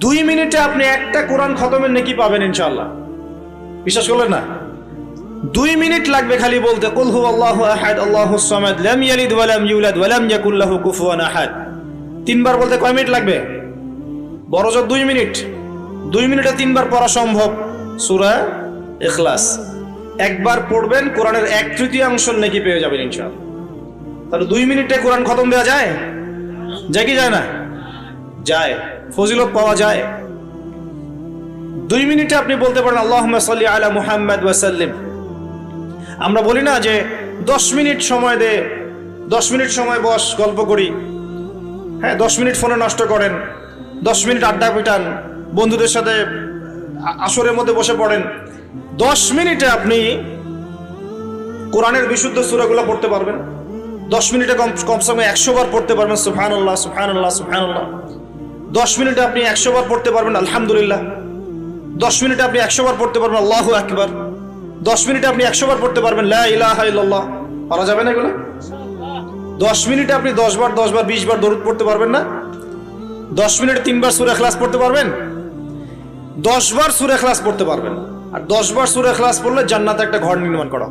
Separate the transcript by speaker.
Speaker 1: দুই মিনিটে আপনি একটা কোরআন খতমের নাকি পাবেন ইনশাল্লাহ বিশ্বাস করলেন না? দুই মিনিট লাগবে খালি বলতে, কুল হু আল্লাহু আহাদ, আল্লাহু সামাদ, লাম ইয়ালিদ ওয়া লাম ইউলাদ ওয়া লাম ইয়াকুল লাহু কুফুয়ান আহাদ। তিনবার বলতে কয় মিনিট লাগবে? বড় জোর দুই মিনিট। দুই মিনিটে তিনবার পড়া সম্ভব। সূরা ইখলাস। একবার পড়বেন, কোরআনের এক তৃতীয়াংশ নাকি পেয়ে যাবেন ইনশাআল্লাহ। তাহলে দুই মিনিটে কোরআন খতম দেওয়া যায়? যায় কি যায় না? যায়, ফজিলত পাওয়া যায়। দুই মিনিটে আপনি বলতে পারেন আল্লাহ আমরা বলি না যে, দশ মিনিট সময় দে, দশ মিনিট সময় বস, গল্প করি। হ্যাঁ দশ মিনিট ফোনে নষ্ট করেন, দশ মিনিট আড্ডা পিটান, বন্ধুদের সাথে আসরের মধ্যে বসে পড়েন। দশ মিনিটে আপনি কোরআনের বিশুদ্ধ সুরাগুলো পড়তে পারবেন। দশ মিনিটে কম কমসে কম একশো বার পড়তে পারবেন সুফহান আল্লাহ সুফহান আল্লাহ সুফহান আল্লাহ দশ মিনিটে আপনি একশো বার পড়তে পারবেন, আলহামদুলিল্লাহ। দশ মিনিটে আপনি একশো বার পড়তে পারবেন, আল্লাহু একবার দশ মিনিটে আপনি একশো বার পড়তে পারবেন পারা যাবে না এগুলো? দশ মিনিটে আপনি দশ বার দশ বার, বিশ বার দরুদ পড়তে পারবেন না? দশ মিনিটে তিনবার সুরে ক্লাস পড়তে পারবেন? দশ বার সুরে ক্লাস পড়তে পারবেন। আর দশ বার সুরে ক্লাস পড়লে জান্নাতে একটা ঘর নির্মাণ করা।